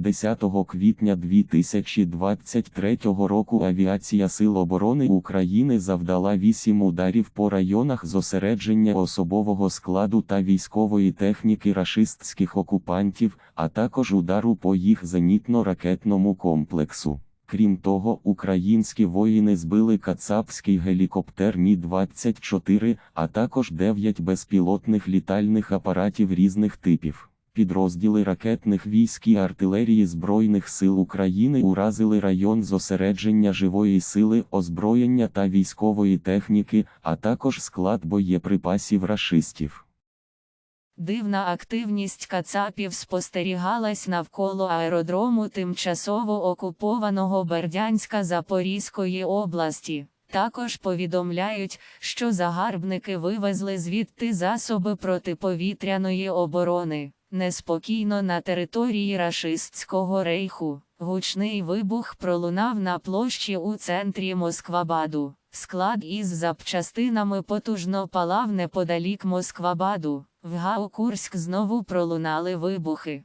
10 квітня 2023 року Авіація Сил оборони України завдала 8 ударів по районах зосередження особового складу та військової техніки рашистських окупантів, а також удару по їх зенітно-ракетному комплексу. Крім того, українські воїни збили кацапський гелікоптер Мі-24, а також 9 безпілотних літальних апаратів різних типів. Підрозділи ракетних військ і артилерії Збройних сил України уразили район зосередження живої сили, озброєння та військової техніки, а також склад боєприпасів рашистів. Дивна активність кацапів спостерігалась навколо аеродрому тимчасово окупованого Бердянська Запорізької області. Також повідомляють, що загарбники вивезли звідти засоби протиповітряної оборони. Неспокійно на території рашистського рейху. Гучний вибух пролунав на площі у центрі Москвабаду. Склад із запчастинами потужно палав неподалік Москвабаду. В Гаукурськ знову пролунали вибухи.